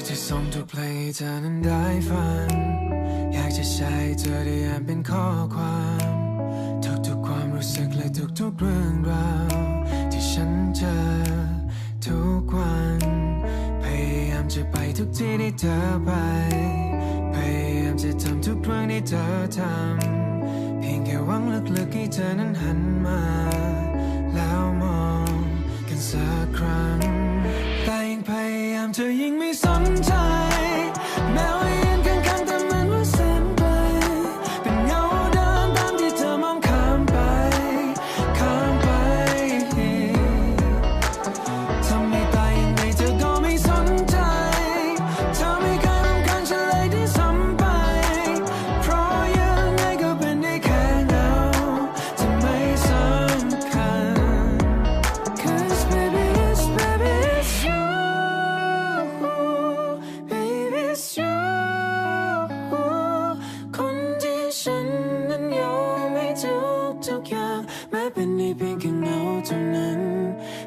ากจะส่งทุกเพลงให้เธอนั้นได้ฟัง อยากจะใช้เธอได้อ่านเป็นข้อความ ทุกๆความรู้สึกและทุกๆเรื่องราว ที่ฉันเจอทุกวัน พยายามจะไปทุกที่ที่เธอไป พยายามจะทำทุกเรื่องที่เธอทำ เพียงแค่หวังลึกๆให้เธอนั้นหันมา แล้ว 그냥 매 빈이 빈긴 너도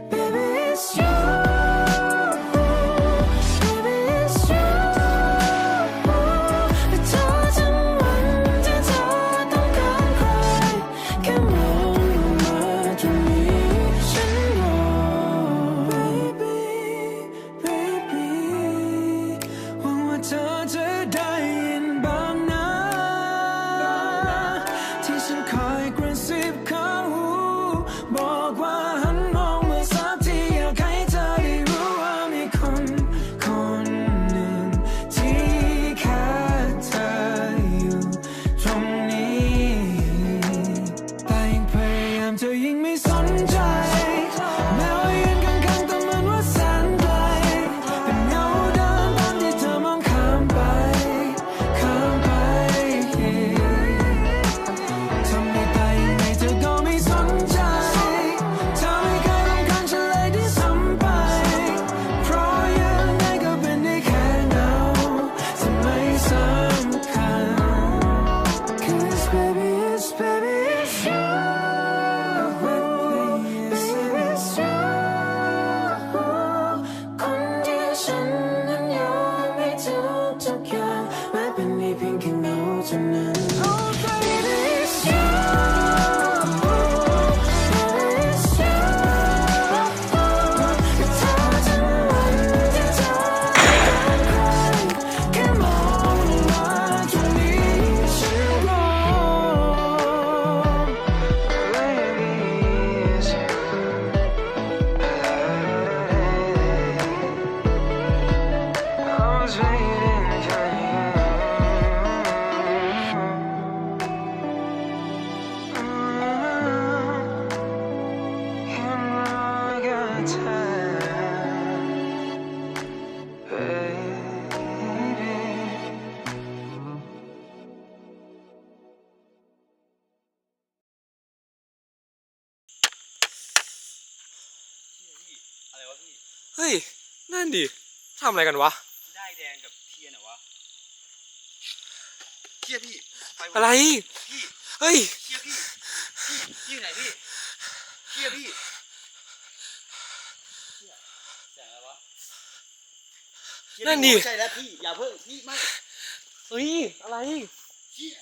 Baby it's you. เฮ้ย นั่นดิทำอะไรกันวะ ได้แดงกับเทียนเหรอวะเทียพี่อะไร พี่เฮ้ย เทียพี่พี่พี่อยู่ไหนพี่เทียพี่เหี้ยแสงอะไรวะเหี้ยนั่นดิ ไม่ใช่แล้วพี่อย่าเพิ่งพี่ไม่เฮ้ย อะไร เทีย